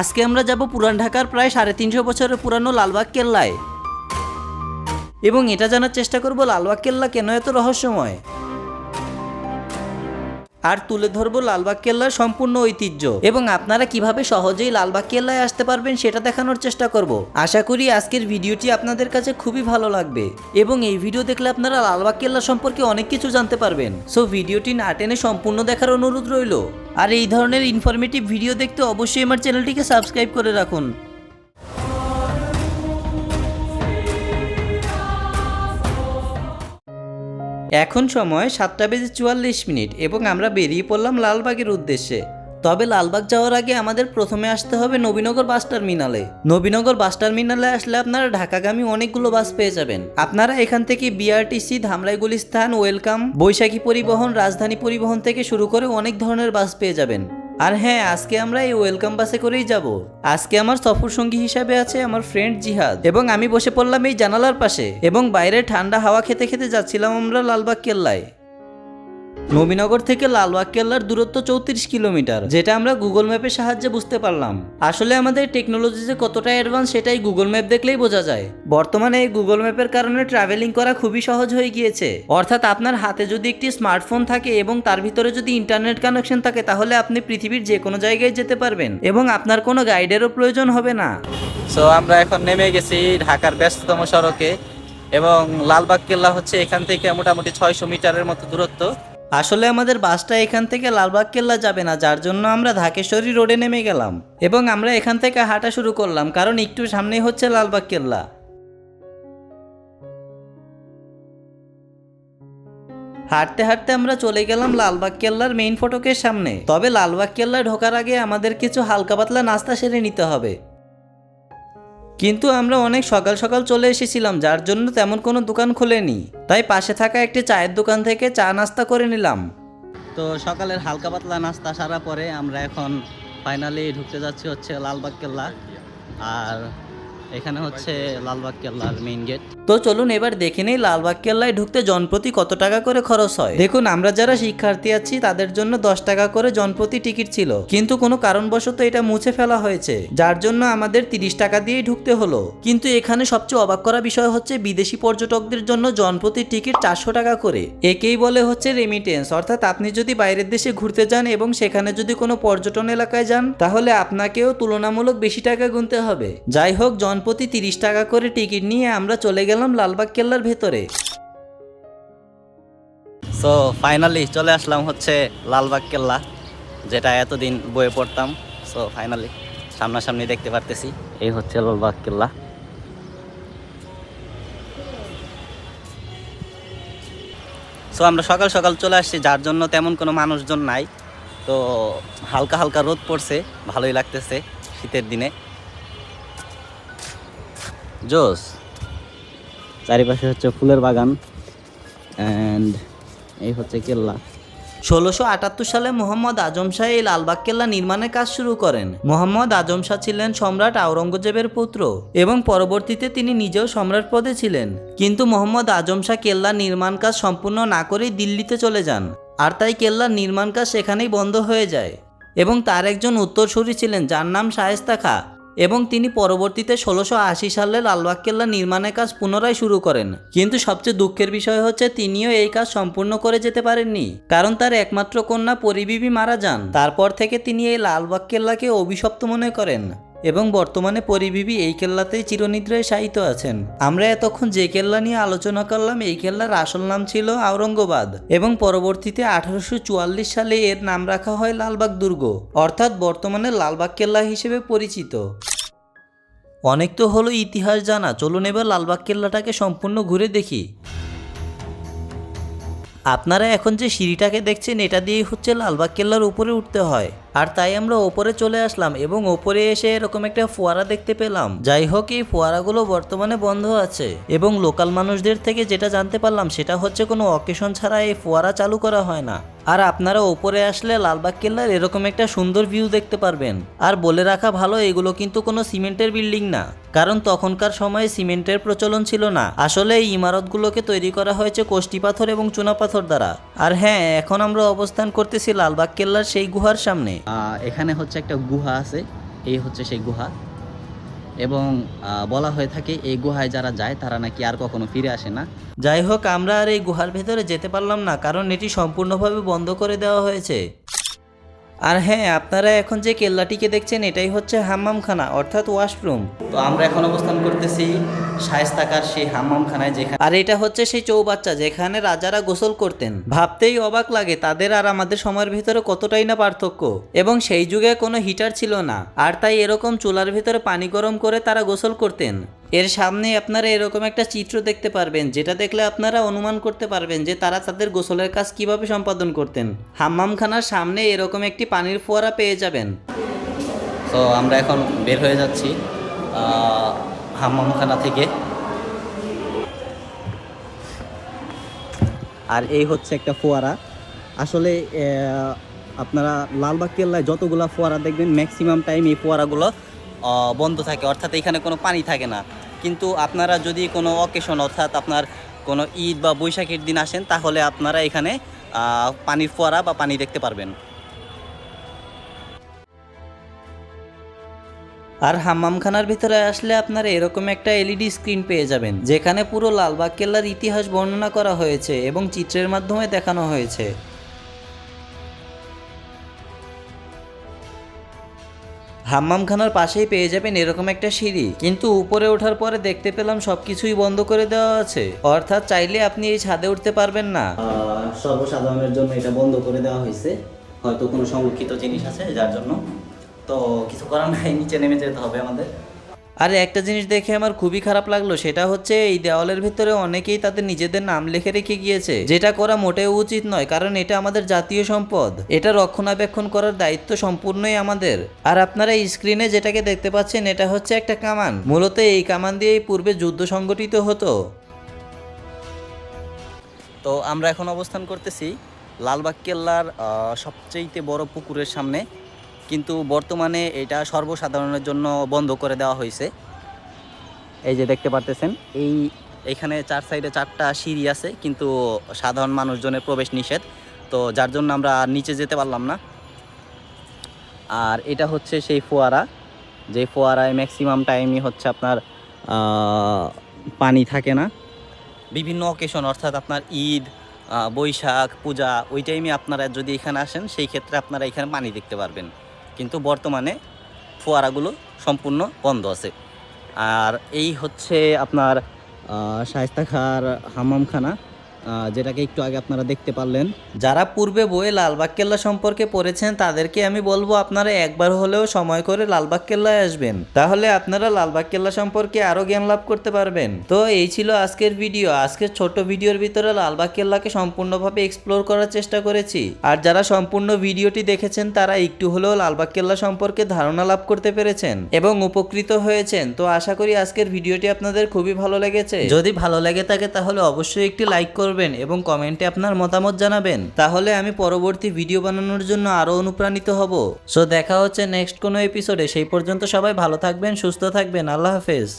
আজকে আমরা যাব পুরান ঢাকার প্রায় সাড়ে তিনশো বছরের পুরানো লালবাগ কেল্লায়। এবং এটা জানার চেষ্টা করব লালবাগ কেল্লা কেন এত রহস্যময়? আর তুলে ধরবো লালবাগ কেল্লার সম্পূর্ণ ঐতিহ্য। এবং আপনারা কীভাবে সহজেই লালবাগ কেল্লায় আসতে পারবেন সেটা দেখানোর চেষ্টা করব। আশা করি আজকের ভিডিওটি আপনাদের কাছে খুবই ভালো লাগবে। এবং এই ভিডিও দেখলে আপনারা লালবাগ কেল্লা সম্পর্কে অনেক কিছু জানতে পারবেন। সো ভিডিওটি না টেনে সম্পূর্ণ দেখার অনুরোধ রইল। আর এই ধরনের ইনফরমেটিভ ভিডিও দেখতে অবশ্যই আমার চ্যানেলটিকে সাবস্ক্রাইব করে রাখুন। এখন সময় সাতটা বেজে চুয়াল্লিশ মিনিট এবং আমরা বেরিয়ে পড়লাম লালবাগের উদ্দেশ্যে। তবে লালবাগ যাওয়ার আগে আমাদের প্রথমে আসতে হবে নবীনগর বাস টার্মিনালে। নবীনগর বাস টার্মিনালে আসলে আপনারা ঢাকাগামী অনেকগুলো বাস পেয়ে যাবেন। আপনারা এখান থেকে বিআরটিসি ধামরাই গুলিস্তান, ওয়েলকাম, বৈশাখী পরিবহন, রাজধানী পরিবহন থেকে শুরু করে অনেক ধরনের বাস পেয়ে যাবেন। আর হ্যাঁ আজকে আমরা এই ওয়েলকাম বাসে করেই যাব। আজকে আমার সফর সঙ্গী হিসাবে আছে আমার ফ্রেন্ড জিহাদ। এবং আমি বসে পড়লাম এই জানালার পাশে। এবং বাইরে ঠান্ডা হাওয়া খেতে খেতে যাচ্ছিলাম আমরা লালবাগ কেল্লায়। নবীনগর থেকে লালবাগ কেল্লার দূরত্ব চৌত্রিশ কিলোমিটার, যেটা আমরা গুগল ম্যাপের সাহায্যে বুঝতে পারলাম। আসলে আমাদের টেকনোলজি যে কতটা অ্যাডভান্স সেটাই গুগল ম্যাপ দেখলেই বোঝা যায়। বর্তমানে এই গুগল ম্যাপের কারণে ট্রাভেলিং করা খুবই সহজ হয়ে গিয়েছে। অর্থাৎ আপনার হাতে যদি একটি স্মার্টফোন থাকে এবং তার ভিতরে যদি ইন্টারনেট কানেকশন থাকে, তাহলে আপনি পৃথিবীর যে কোনো জায়গায় যেতে পারবেন এবং আপনার কোনো গাইডেরও প্রয়োজন হবে না। সো আমরা এখন নেমে গেছি ঢাকার ব্যস্ততম সড়কে এবং লালবাগ কেল্লা হচ্ছে এখান থেকে মোটামুটি ছয়শো মিটারের মতো দূরত্ব। আসলে আমাদের বাসটা এখান থেকে লালবাগ কেল্লা যাবে না, যার জন্য আমরা ঢাকেশ্বরী রোডে নেমে গেলাম। এবং আমরা এখান থেকে হাঁটা শুরু করলাম, কারণ একটু সামনেই হচ্ছে লালবাগ কেল্লা। হাঁটতে হাঁটতে আমরা চলে গেলাম লালবাগ কেল্লার মেইন ফটকের সামনে। তবে লালবাগ কেল্লা ঢোকার আগে আমাদের কিছু হালকা পাতলা নাস্তা সেরে নিতে হবে। কিন্তু আমরা অনেক সকাল সকাল চলে এসেছিলাম, যার জন্য তেমন কোনো দোকান খোলেনি। তাই পাশে থাকা একটি চায়ের দোকান থেকে চা নাস্তা করে নিলাম। তো সকালের হালকা পাতলা নাস্তা সারা পরে আমরা এখন ফাইনালি ঢুকতে যাচ্ছি হচ্ছে লালবাগ কেল্লা। আর এখানে হচ্ছে লালবাগ কেল্লার মেইন গেট তো চলুন এবার দেখে নেই লালবাগ কেল্লায় ঢুকতে জনপ্রতি কত টাকা করে খরচ হয়। দেখুন, আমরা যারা শিক্ষার্থী আছি, তাদের জন্য দশ টাকা করে জনপ্রতি টিকিট ছিল। কিন্তু কোনো কারণবশত এটা মুছে ফেলা হয়েছে, যার জন্য আমাদের তিরিশ টাকা দিয়েই ঢুকতে হলো। কিন্তু এখানে সবচেয়ে অবাক করা বিষয় হচ্ছে, বিদেশি পর্যটকদের জন্য জনপ্রতি টিকিট চারশো টাকা করে। একেই বলে হচ্ছে রেমিটেন্স অর্থাৎ আপনি যদি বাইরের দেশে ঘুরতে যান এবং সেখানে যদি কোনো পর্যটন এলাকায় যান, তাহলে আপনাকেও তুলনামূলক বেশি টাকা গুনতে হবে। যাই হোক জনপ্রতি তিরিশ টাকা করে টিকিট নিয়ে আমরা চলে গেলাম লালবাগ কেল্লার ভেতরে। সো ফাইনালি চলে আসলাম হচ্ছে লালবাগ কেল্লা, যেটা এতদিন বয়ে পড়তাম। সো ফাইনালি সামনাসামনি দেখতে পারতেছি, এই হচ্ছে লালবাগ কেল্লা। সো আমরা সকাল সকাল চলে আসছি, যার জন্য তেমন কোনো মানুষজন নাই। তো হালকা হালকা রোদ পড়ছে, ভালোই লাগতেছে শীতের দিনে। জোস। চারিপাশে হচ্ছে ফুলের বাগান অ্যান্ড এই হচ্ছে কেল্লা। ষোলোশো আটাত্তর সালে মোহাম্মদ আজম শাহ এই লালবাগ কেল্লা নির্মাণের কাজ শুরু করেন। মোহাম্মদ আজম শাহ ছিলেন সম্রাট আওরঙ্গজেবের পুত্র এবং পরবর্তীতে তিনি নিজেও সম্রাট পদে ছিলেন। কিন্তু মোহাম্মদ আজম শাহ কেল্লা নির্মাণ কাজ সম্পূর্ণ না করেই দিল্লিতে চলে যান। আর তাই কেল্লার নির্মাণ কাজ সেখানেই বন্ধ হয়ে যায়। এবং তার একজন উত্তরসূরি ছিলেন, যার নাম শায়েস্তা খা। এবং তিনি পরবর্তীতে ষোলোশো আশি সালে লালবাগ কেল্লা নির্মাণের কাজ পুনরায় শুরু করেন। কিন্তু সবচেয়ে দুঃখের বিষয় হচ্ছে, তিনিও এই কাজ সম্পূর্ণ করে যেতে পারেননি, কারণ তার একমাত্র কন্যা পরিবিবি মারা যান। তারপর থেকে তিনি এই লালবাগ কেল্লাকে অভিশপ্ত মনে করেন এবং বর্তমানে পরিবিবি এই কেল্লাতেই চিরনিদ্রায় শায়িত আছেন। আমরা এতক্ষণ যে কেল্লা নিয়ে আলোচনা করলাম, এই কেল্লার আসল নাম ছিল আওরঙ্গাবাদ এবং পরবর্তীতে আঠারোশো চুয়াল্লিশ সালে এর নাম রাখা হয় লালবাগ দুর্গ, অর্থাৎ বর্তমানে লালবাগ কেল্লা হিসেবে পরিচিত। অনেক তো হলো ইতিহাস জানা, চলুন এবার লালবাগ কেল্লাটাকে সম্পূর্ণ ঘুরে দেখি। আপনারা এখন যে সিঁড়িটাকে দেখছেন, এটা দিয়েই হচ্ছে লালবাগ কেল্লার উপরে উঠতে হয়। আর তাই আমরা ওপরে চলে আসলাম এবং ওপরে এসে এরকম একটা ফোয়ারা দেখতে পেলাম। যাই হোক, এই ফোয়ারাগুলো বর্তমানে বন্ধ আছে এবং লোকাল মানুষদের থেকে যেটা জানতে পারলাম, সেটা হচ্ছে কোনো অকেশন ছাড়া এই ফোয়ারা চালু করা হয় না। আর আপনারা ওপরে আসলে লালবাগ কেল্লার এরকম একটা সুন্দর ভিউ দেখতে পারবেন। আর বলে রাখা ভালো, এগুলো কিন্তু কোনো সিমেন্টের বিল্ডিং না। কারণ তখনকার সময়ে সিমেন্টের প্রচলন ছিল না। আসলে এই ইমারতগুলোকে তৈরি করা হয়েছে কোষ্টি পাথর এবং চুনা পাথর দ্বারা। আর হ্যাঁ এখন আমরা অবস্থান করতেছি লালবাগ কেল্লার সেই গুহার সামনে। এখানে হচ্ছে একটা গুহা আছে। এই হচ্ছে সেই গুহা। এবং বলা হয়ে থাকে এই গুহায় যারা যায় তারা নাকি আর কখনো ফিরে আসে না। যাই হোক, আমরা আর এই গুহার ভেতরে যেতে পারলাম না, কারণ এটি সম্পূর্ণভাবে বন্ধ করে দেওয়া হয়েছে। আর হ্যাঁ আপনারা এখন যে কেল্লাটিকে দেখছেন, এটাই হচ্ছে হাম্মামখানা, অর্থাৎ ওয়াশরুম। তো আমরা এখন অবস্থান করতেছি শায়স্তাকার সেই হাম্মামখানায় যেখানে আর এটা হচ্ছে সেই চৌবাচ্চা যেখানে রাজারা গোসল করতেন। ভাবতেই অবাক লাগে তাদের আর আমাদের সময়ের ভিতরে কতটাই না পার্থক্য। এবং সেই যুগে কোনো হিটার ছিল না আর তাই এরকম চুলার ভিতরে পানি গরম করে তারা গোসল করতেন। এর সামনে আপনারা এরকম একটা চিত্র দেখতে পারবেন যেটা দেখলে আপনারা অনুমান করতে পারবেন যে তারা তাদের গোসলের কাজ কীভাবে সম্পাদন করতেন। হাম্মামখানার সামনে এরকম একটি পানির ফোয়ারা পেয়ে যাবেন। তো আমরা এখন বের হয়ে যাচ্ছি। হাম্মামখানা থেকে। আর এই হচ্ছে একটা ফোয়ারা। আসলে আপনারা লালবাগ কেল্লায় যতগুলো ফোয়ারা দেখবেন ম্যাক্সিমাম টাইম এই ফোয়ারাগুলো বন্ধ থাকে। অর্থাৎ এখানে কোনো পানি থাকে না। কিন্তু আপনারা যদি কোনো অকেশন অর্থাৎ আপনার কোনো ঈদ বা বৈশাখীর দিন আসেন, তাহলে আপনারা এখানে পানির ফোয়ারা বা পানি দেখতে পারবেন। আর হাম্মামখানার ভিতরে আসলে আপনারা এরকম একটা এলইডি স্ক্রিন পেয়ে যাবেন, যেখানে পুরো লালবাগ কেল্লার ইতিহাস বর্ণনা করা হয়েছে এবং চিত্রের মাধ্যমে দেখানো হয়েছে। হাম্মামখানার পাশেই পেয়ে যাবেন এরকম একটা সিঁড়ি, কিন্তু উপরে ওঠার পরে দেখতে পেলাম সবকিছুই বন্ধ করে দেওয়া আছে। অর্থাৎ চাইলে আপনি এই ছাদে উঠতে পারবেন না। সর্বসাধারণের জন্য এটা বন্ধ করে দেওয়া হয়েছে। হয়তো কোনো সংরক্ষিত জিনিস আছে যার জন্য তো কিছু করার নাই নিচে নেমে যেতে হবে আমাদের। আর একটা জিনিস দেখে আমার খুবই খারাপ লাগল সেটা হচ্ছে এই দেওয়ালের ভিতরে অনেকেই তাদের নিজেদের নাম লিখে রেখে গিয়েছে। যেটা করা মোটেও উচিত নয় কারণ এটা আমাদের জাতীয় সম্পদ। এটা রক্ষণাবেক্ষণ করার দায়িত্ব সম্পূর্ণই আমাদের। আর আপনারা স্ক্রিনে যেটাকে দেখতে পাচ্ছেন এটা হচ্ছে একটা কামান। মূলত এই কামান দিয়েই পূর্বে যুদ্ধ সংগঠিত হতো। তো আমরা এখন অবস্থান করতেছি লালবাগ কেল্লার আহ, সবচেয়েতে বড় পুকুরের সামনে। কিন্তু বর্তমানে এটা সর্বসাধারণের জন্য বন্ধ করে দেওয়া হয়েছে। এই যে দেখতে পারতেছেন, এই এখানে চার সাইডে চারটা সিঁড়ি আছে, কিন্তু সাধারণ মানুষজনের প্রবেশ নিষেধ। তো যার জন্য আমরা নিচে যেতে পারলাম না। আর এটা হচ্ছে সেই ফোয়ারা। যে ফোয়ারায় ম্যাক্সিমাম টাইমই হচ্ছে আপনার পানি থাকে না। বিভিন্ন অকেশন অর্থাৎ আপনার ঈদ বৈশাখ, পূজা, ওই টাইমে আপনারা যদি এখানে আসেন, সেই ক্ষেত্রে আপনারা এখানে পানি দেখতে পারবেন। কিন্তু বর্তমানে ফোয়ারাগুলো সম্পূর্ণ বন্ধ আছে। আর এই হচ্ছে আপনার শায়স্তা খার হামামখানা যেটাকে একটু আগে আপনারা দেখতে পারলেন। যারা পূর্বে বইয়ে লালবাগ কেল্লা সম্পর্কে পড়েছেন, তাদেরকে আমি বলব আপনারা একবার হলেও সময় করে লালবাগ কেল্লায় আসবেন। তাহলে আপনারা লালবাগ কেল্লা সম্পর্কে আরও জ্ঞান লাভ করতে পারবেন। তো এই ছিল আজকের ভিডিও। আজকের ছোট ভিডিওর ভিতরে লালবাগ কেল্লাকে সম্পূর্ণভাবে এক্সপ্লোর করার চেষ্টা করেছি। আর যারা সম্পূর্ণ ভিডিওটি দেখেছেন, তারা একটু হলেও লালবাগ কেল্লা সম্পর্কে ধারণা লাভ করতে পেরেছেন এবং উপকৃত হয়েছেন। তো আশা করি আজকের ভিডিওটি আপনাদের খুবই ভালো লেগেছে। যদি ভালো লেগে থাকে, তাহলে অবশ্যই একটি লাইক করবেন। এবং কমেন্টে আপনার মতামত জানাবেন। তাহলে আমি পরবর্তী ভিডিও বানানোর জন্য আরও অনুপ্রাণিত হব। সো দেখা হচ্ছে নেক্সট কোনো এপিসোডে সেই পর্যন্ত সবাই ভালো থাকবেন, সুস্থ থাকবেন। আল্লাহ হাফেজ।